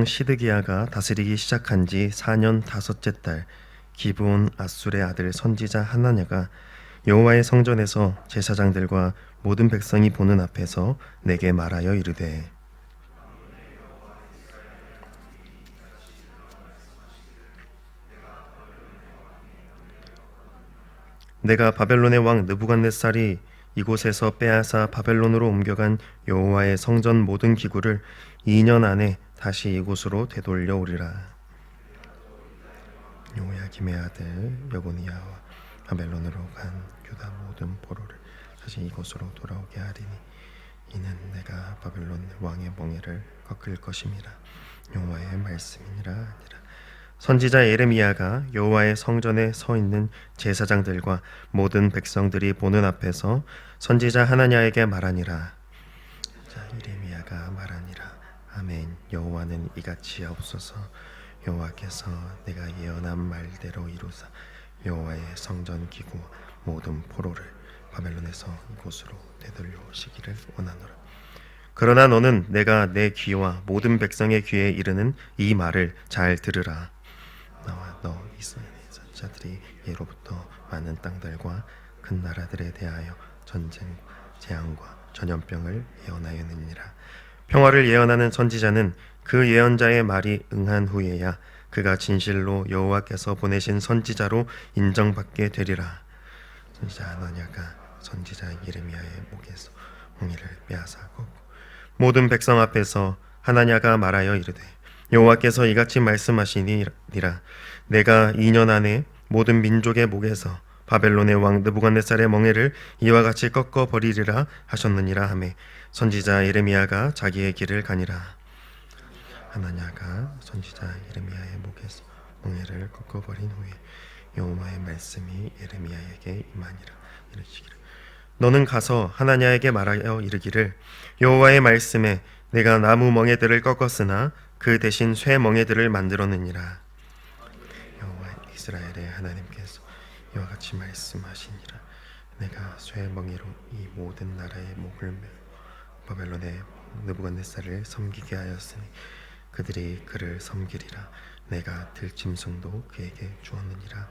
왕 시드기야가 다스리기 시작한 지 4년 다섯째 달 기브온 아술의 아들 선지자 하나냐가 여호와의 성전에서 제사장들과 모든 백성이 보는 앞에서 내게 말하여 이르되 내가 바벨론의 왕 느부갓네살이 이곳에서 빼앗아 바벨론으로 옮겨간 여호와의 성전 모든 기구를 2년 안에 다시 이곳으로 되돌려 오리라. 요야 김의 아들 여고니야와 바벨론으로 간 유다 모든 포로를 다시 이곳으로 돌아오게 하리니 이는 내가 바벨론 왕의 멍에를 꺾을 것임이라. 여호와의 말씀이니라 아니라. 선지자 예레미야가 여호와의 성전에 서 있는 제사장들과 모든 백성들이 보는 앞에서 선지자 하나냐에게 말하니라. 자 예레 여호와는 이같이 하옵소서 여호와께서 내가 예언한 말대로 이루사 여호와의 성전 기구 모든 포로를 바벨론에서 이곳으로 되돌려 오시기를 원하노라 그러나 너는 내가 내 귀와 모든 백성의 귀에 이르는 이 말을 잘 들으라 나와 너 이스라엘의 자들이 예로부터 많은 땅들과 큰 나라들에 대하여 전쟁, 재앙과 전염병을 예언하였느니라. 평화를 예언하는 선지자는 그 예언자의 말이 응한 후에야 그가 진실로 여호와께서 보내신 선지자로 인정받게 되리라. 선지자 하나냐가 선지자 예레미야의 목에서 홍이를 빼앗아 걷고 모든 백성 앞에서 하나냐가 말하여 이르되 여호와께서 이같이 말씀하시니라 내가 2년 안에 모든 민족의 목에서 바벨론의 왕 느부갓네살의 멍에를 이와 같이 꺾어 버리리라 하셨느니라 하매 선지자 예레미야가 자기의 길을 가니라. 하나냐가 선지자 예레미야의 목에서 멍에를 꺾어 버린 후에 여호와의 말씀이 예레미야에게 임하니라. 이르시기를 너는 가서 하나냐에게 말하여 이르기를 여호와의 말씀에 내가 나무 멍에들을 꺾었으나 그 대신 쇠 멍에들을 만들었느니라. 여호와 이스라엘의 하나님께서 이와 같이 말씀하시니라. 내가 쇠 멍에로 이 모든 나라의 목을 메 바벨론의 느부갓네살을 섬기게 하였으니 그들이 그를 섬기리라. 내가 들짐승도 그에게 주었느니라.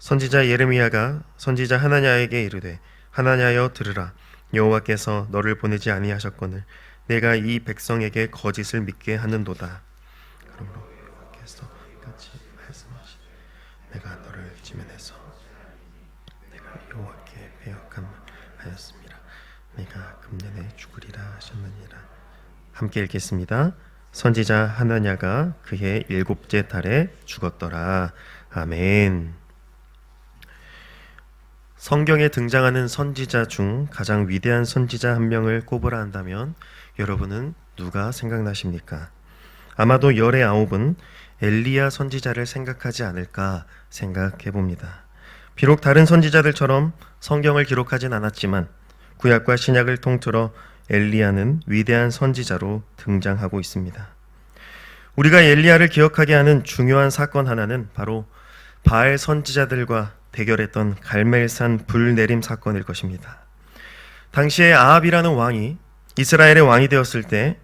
선지자 예레미야가 선지자 하나냐에게 이르되 하나냐여 들으라. 여호와께서 너를 보내지 아니하셨거늘 내가 이 백성에게 거짓을 믿게 하는도다. 그러므로 여호와께서 같이 말씀하시 내가 너를 지면에서 내가 여호와께 배역함 하였습니다. 내가 하셨느니라 함께 읽겠습니다 선지자 하나냐가 그해 일곱째 달에 죽었더라 아멘 성경에 등장하는 선지자 중 가장 위대한 선지자 한 명을 꼽으라 한다면 여러분은 누가 생각나십니까? 아마도 열의 아홉은 엘리야 선지자를 생각하지 않을까 생각해 봅니다. 비록 다른 선지자들처럼 성경을 기록하진 않았지만 구약과 신약을 통틀어 엘리야는 위대한 선지자로 등장하고 있습니다. 우리가 엘리야를 기억하게 하는 중요한 사건 하나는 바로 바알 선지자들과 대결했던 갈멜산 불내림 사건일 것입니다. 당시에 아합이라는 왕이 이스라엘의 왕이 되었을 때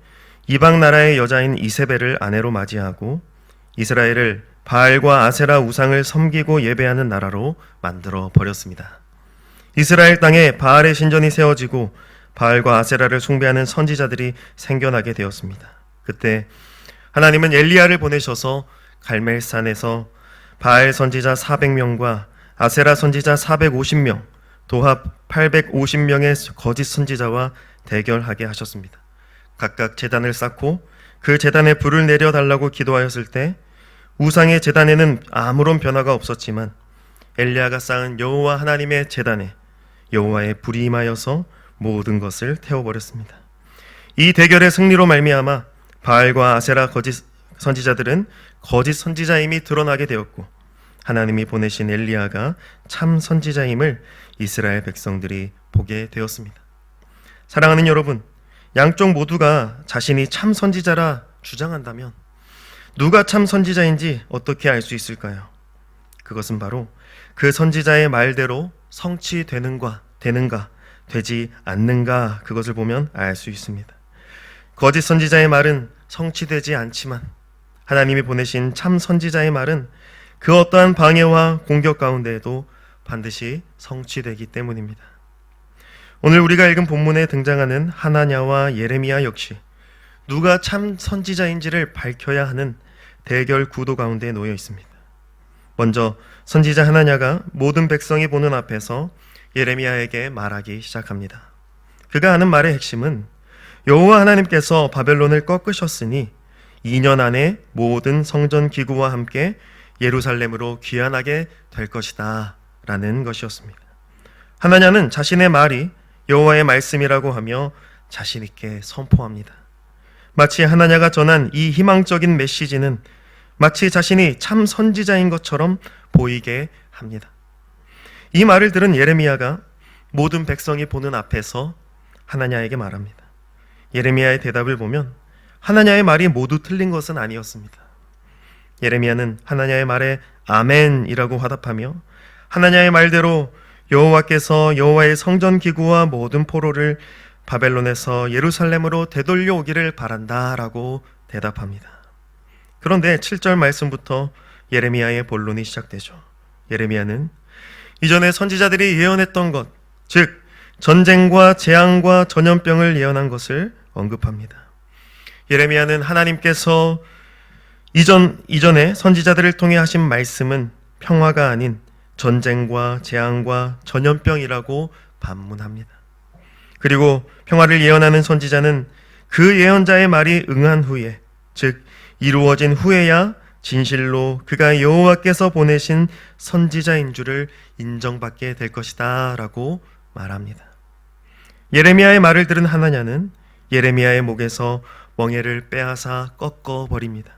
이방 나라의 여자인 이세벨을 아내로 맞이하고 이스라엘을 바알과 아세라 우상을 섬기고 예배하는 나라로 만들어 버렸습니다. 이스라엘 땅에 바알의 신전이 세워지고 바알과 아세라를 숭배하는 선지자들이 생겨나게 되었습니다. 그때 하나님은 엘리야를 보내셔서 갈멜산에서 바알 선지자 400명과 아세라 선지자 450명, 도합 850명의 거짓 선지자와 대결하게 하셨습니다. 각각 재단을 쌓고 그 재단에 불을 내려 달라고 기도하였을 때 우상의 재단에는 아무런 변화가 없었지만 엘리야가 쌓은 여호와 하나님의 재단에 여호와의 불이 임하여서 모든 것을 태워버렸습니다. 이 대결의 승리로 말미암아 바알과 아세라 거짓 선지자들은 거짓 선지자임이 드러나게 되었고 하나님이 보내신 엘리야가 참 선지자임을 이스라엘 백성들이 보게 되었습니다. 사랑하는 여러분, 양쪽 모두가 자신이 참 선지자라 주장한다면 누가 참 선지자인지 어떻게 알 수 있을까요? 그것은 바로 그 선지자의 말대로 성취되는가 되는가 되지 않는가 그것을 보면 알 수 있습니다. 거짓 선지자의 말은 성취되지 않지만 하나님이 보내신 참 선지자의 말은 그 어떠한 방해와 공격 가운데에도 반드시 성취되기 때문입니다. 오늘 우리가 읽은 본문에 등장하는 하나냐와 예레미야 역시 누가 참 선지자인지를 밝혀야 하는 대결 구도 가운데 놓여 있습니다. 먼저 선지자 하나냐가 모든 백성이 보는 앞에서 예레미야에게 말하기 시작합니다. 그가 하는 말의 핵심은 여호와 하나님께서 바벨론을 꺾으셨으니 2년 안에 모든 성전 기구와 함께 예루살렘으로 귀환하게 될 것이다 라는 것이었습니다. 하나냐는 자신의 말이 여호와의 말씀이라고 하며 자신 있게 선포합니다. 마치 하나냐가 전한 이 희망적인 메시지는 마치 자신이 참 선지자인 것처럼 보이게 합니다. 이 말을 들은 예레미야가 모든 백성이 보는 앞에서 하나냐에게 말합니다. 예레미야의 대답을 보면 하나냐의 말이 모두 틀린 것은 아니었습니다. 예레미야는 하나냐의 말에 아멘이라고 화답하며 하나냐의 말대로 여호와께서 여호와의 성전 기구와 모든 포로를 바벨론에서 예루살렘으로 되돌려 오기를 바란다라고 대답합니다. 그런데 7절 말씀부터 예레미야의 본론이 시작되죠. 예레미야는 이전에 선지자들이 예언했던 것, 즉 전쟁과 재앙과 전염병을 예언한 것을 언급합니다. 예레미야는 하나님께서 이전 이전에 선지자들을 통해 하신 말씀은 평화가 아닌 전쟁과 재앙과 전염병이라고 반문합니다. 그리고 평화를 예언하는 선지자는 그 예언자의 말이 응한 후에 즉 이루어진 후에야 진실로 그가 여호와께서 보내신 선지자인 줄을 인정받게 될 것이다라고 말합니다. 예레미야의 말을 들은 하나냐는 예레미야의 목에서 멍에를 빼앗아 꺾어 버립니다.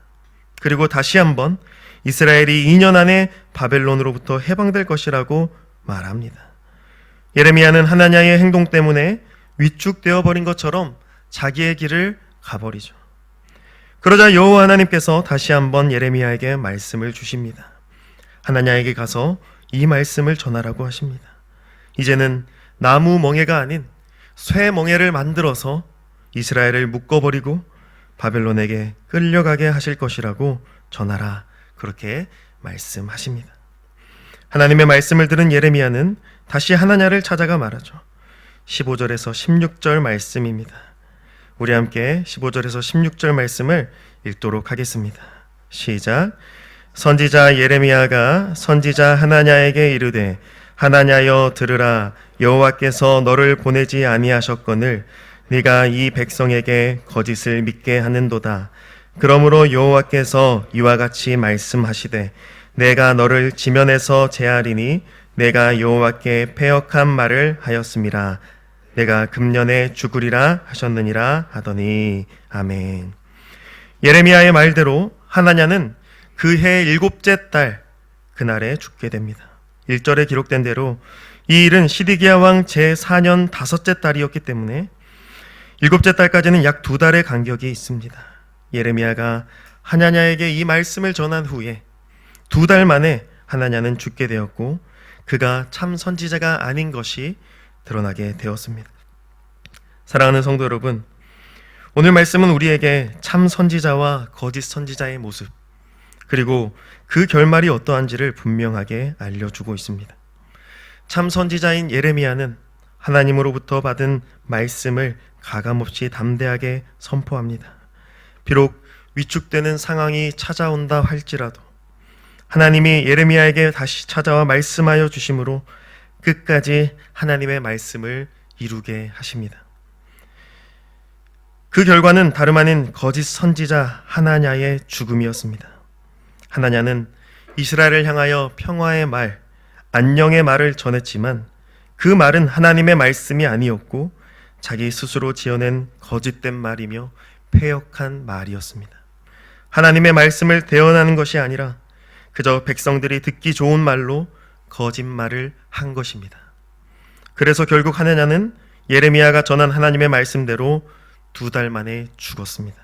그리고 다시 한번 이스라엘이 2년 안에 바벨론으로부터 해방될 것이라고 말합니다. 예레미야는 하나냐의 행동 때문에 위축되어 버린 것처럼 자기의 길을 가버리죠. 그러자 여호와 하나님께서 다시 한번 예레미야에게 말씀을 주십니다. 하나냐에게 가서 이 말씀을 전하라고 하십니다. 이제는 나무 멍에가 아닌 쇠 멍에를 만들어서 이스라엘을 묶어버리고 바벨론에게 끌려가게 하실 것이라고 전하라. 그렇게 말씀하십니다. 하나님의 말씀을 들은 예레미야는 다시 하나냐를 찾아가 말하죠. 15절에서 16절 말씀입니다. 우리 함께 15절에서 16절 말씀을 읽도록 하겠습니다. 시작. 선지자 예레미야가 선지자 하나냐에게 이르되 하나냐여 들으라 여호와께서 너를 보내지 아니하셨거늘 네가 이 백성에게 거짓을 믿게 하는도다. 그러므로 여호와께서 이와 같이 말씀하시되 내가 너를 지면에서 제하리니 내가 여호와께 패역한 말을 하였음이라 내가 금년에 죽으리라 하셨느니라 하더니 아멘. 예레미야의 말대로 하나냐는 그 해 일곱째 달 그날에 죽게 됩니다. 1절에 기록된 대로 이 일은 시디기야 왕 제4년 다섯째 달이었기 때문에 일곱째 달까지는 약 두 달의 간격이 있습니다. 예레미야가 하나냐에게 이 말씀을 전한 후에 두 달 만에 하나냐는 죽게 되었고 그가 참 선지자가 아닌 것이 드러나게 되었습니다. 사랑하는 성도 여러분, 오늘 말씀은 우리에게 참 선지자와 거짓 선지자의 모습, 그리고 그 결말이 어떠한지를 분명하게 알려주고 있습니다. 참 선지자인 예레미야는 하나님으로부터 받은 말씀을 가감없이 담대하게 선포합니다. 비록 위축되는 상황이 찾아온다 할지라도 하나님이 예레미야에게 다시 찾아와 말씀하여 주심으로 끝까지 하나님의 말씀을 이루게 하십니다. 그 결과는 다름 아닌 거짓 선지자 하나냐의 죽음이었습니다. 하나냐는 이스라엘을 향하여 평화의 말, 안녕의 말을 전했지만 그 말은 하나님의 말씀이 아니었고 자기 스스로 지어낸 거짓된 말이며 폐역한 말이었습니다. 하나님의 말씀을 대언하는 것이 아니라 그저 백성들이 듣기 좋은 말로 거짓말을 한 것입니다. 그래서 결국 하나냐는 예레미야가 전한 하나님의 말씀대로 두 달 만에 죽었습니다.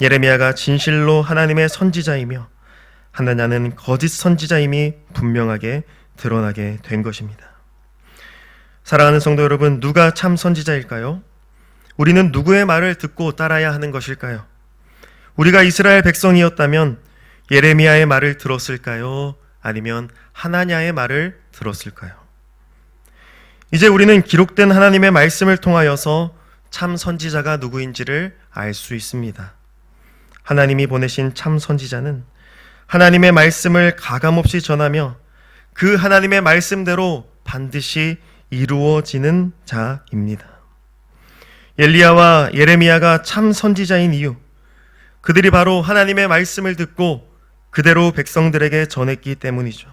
예레미야가 진실로 하나님의 선지자이며 하나냐는 거짓 선지자임이 분명하게 드러나게 된 것입니다. 사랑하는 성도 여러분, 누가 참 선지자일까요? 우리는 누구의 말을 듣고 따라야 하는 것일까요? 우리가 이스라엘 백성이었다면 예레미야의 말을 들었을까요? 아니면 하나냐의 말을 들었을까요? 이제 우리는 기록된 하나님의 말씀을 통하여서 참 선지자가 누구인지를 알 수 있습니다. 하나님이 보내신 참 선지자는 하나님의 말씀을 가감없이 전하며 그 하나님의 말씀대로 반드시 이루어지는 자입니다. 엘리야와 예레미야가 참 선지자인 이유, 그들이 바로 하나님의 말씀을 듣고 그대로 백성들에게 전했기 때문이죠.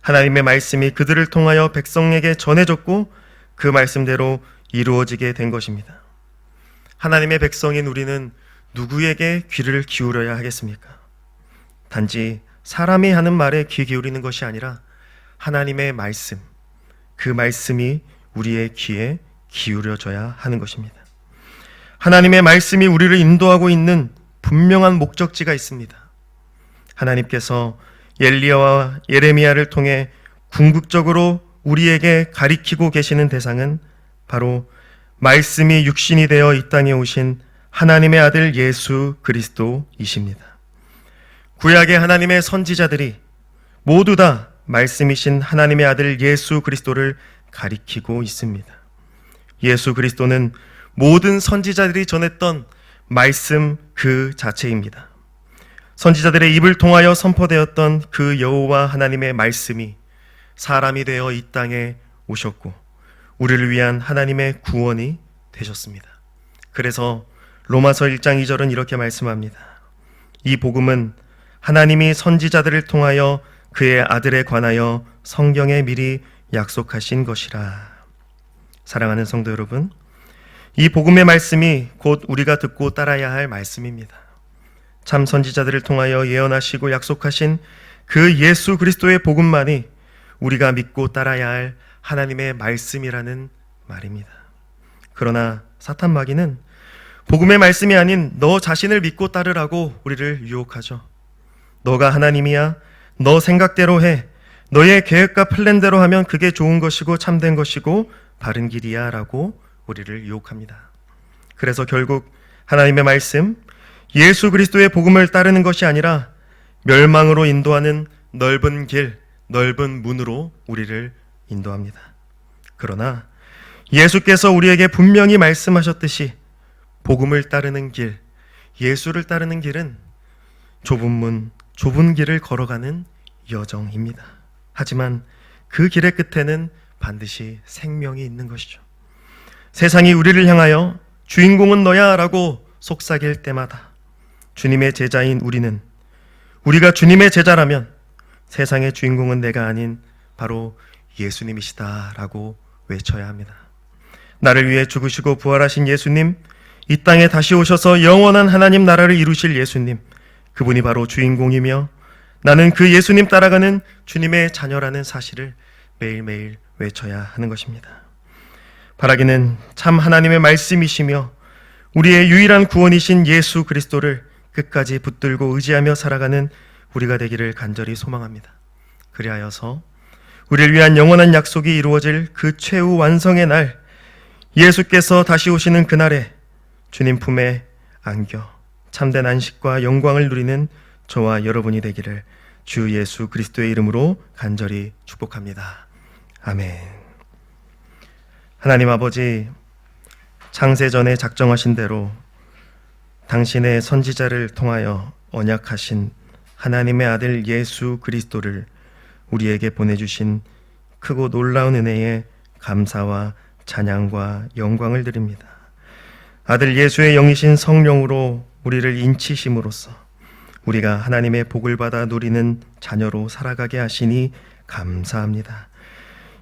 하나님의 말씀이 그들을 통하여 백성에게 전해졌고 그 말씀대로 이루어지게 된 것입니다. 하나님의 백성인 우리는 누구에게 귀를 기울여야 하겠습니까? 단지 사람이 하는 말에 귀 기울이는 것이 아니라 하나님의 말씀, 그 말씀이 우리의 귀에 기울여져야 하는 것입니다. 하나님의 말씀이 우리를 인도하고 있는 분명한 목적지가 있습니다. 하나님께서 엘리야와 예레미야를 통해 궁극적으로 우리에게 가리키고 계시는 대상은 바로 말씀이 육신이 되어 이 땅에 오신 하나님의 아들 예수 그리스도이십니다. 구약의 하나님의 선지자들이 모두 다 말씀이신 하나님의 아들 예수 그리스도를 가리키고 있습니다. 예수 그리스도는 모든 선지자들이 전했던 말씀 그 자체입니다. 선지자들의 입을 통하여 선포되었던 그 여호와 하나님의 말씀이 사람이 되어 이 땅에 오셨고 우리를 위한 하나님의 구원이 되셨습니다. 그래서 로마서 1장 2절은 이렇게 말씀합니다. 이 복음은 하나님이 선지자들을 통하여 그의 아들에 관하여 성경에 미리 약속하신 것이라. 사랑하는 성도 여러분, 이 복음의 말씀이 곧 우리가 듣고 따라야 할 말씀입니다. 참 선지자들을 통하여 예언하시고 약속하신 그 예수 그리스도의 복음만이 우리가 믿고 따라야 할 하나님의 말씀이라는 말입니다. 그러나 사탄 마귀는 복음의 말씀이 아닌 너 자신을 믿고 따르라고 우리를 유혹하죠. 너가 하나님이야. 너 생각대로 해. 너의 계획과 플랜대로 하면 그게 좋은 것이고 참된 것이고 바른 길이야 라고 우리를 유혹합니다. 그래서 결국 하나님의 말씀, 예수 그리스도의 복음을 따르는 것이 아니라 멸망으로 인도하는 넓은 길, 넓은 문으로 우리를 인도합니다. 그러나 예수께서 우리에게 분명히 말씀하셨듯이 복음을 따르는 길, 예수를 따르는 길은 좁은 문, 좁은 길을 걸어가는 여정입니다. 하지만 그 길의 끝에는 반드시 생명이 있는 것이죠. 세상이 우리를 향하여 주인공은 너야 라고 속삭일 때마다 주님의 제자인 우리는 우리가 주님의 제자라면 세상의 주인공은 내가 아닌 바로 예수님이시다 라고 외쳐야 합니다. 나를 위해 죽으시고 부활하신 예수님, 이 땅에 다시 오셔서 영원한 하나님 나라를 이루실 예수님, 그분이 바로 주인공이며 나는 그 예수님 따라가는 주님의 자녀라는 사실을 매일매일 외쳐야 하는 것입니다. 바라기는 참 하나님의 말씀이시며 우리의 유일한 구원이신 예수 그리스도를 끝까지 붙들고 의지하며 살아가는 우리가 되기를 간절히 소망합니다. 그리하여서 우리를 위한 영원한 약속이 이루어질 그 최후 완성의 날, 예수께서 다시 오시는 그날에 주님 품에 안겨 참된 안식과 영광을 누리는 저와 여러분이 되기를 주 예수 그리스도의 이름으로 간절히 축복합니다. 아멘. 하나님 아버지, 창세 전에 작정하신 대로 당신의 선지자를 통하여 언약하신 하나님의 아들 예수 그리스도를 우리에게 보내주신 크고 놀라운 은혜에 감사와 찬양과 영광을 드립니다. 아들 예수의 영이신 성령으로 우리를 인치심으로써 우리가 하나님의 복을 받아 누리는 자녀로 살아가게 하시니 감사합니다.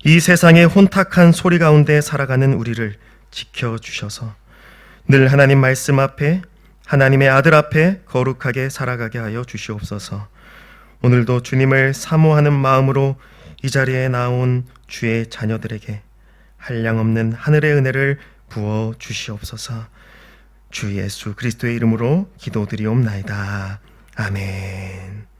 이 세상의 혼탁한 소리 가운데 살아가는 우리를 지켜주셔서 늘 하나님 말씀 앞에 하나님의 아들 앞에 거룩하게 살아가게 하여 주시옵소서. 오늘도 주님을 사모하는 마음으로 이 자리에 나온 주의 자녀들에게 한량없는 하늘의 은혜를 부어 주시옵소서. 주 예수 그리스도의 이름으로 기도드리옵나이다. 아멘.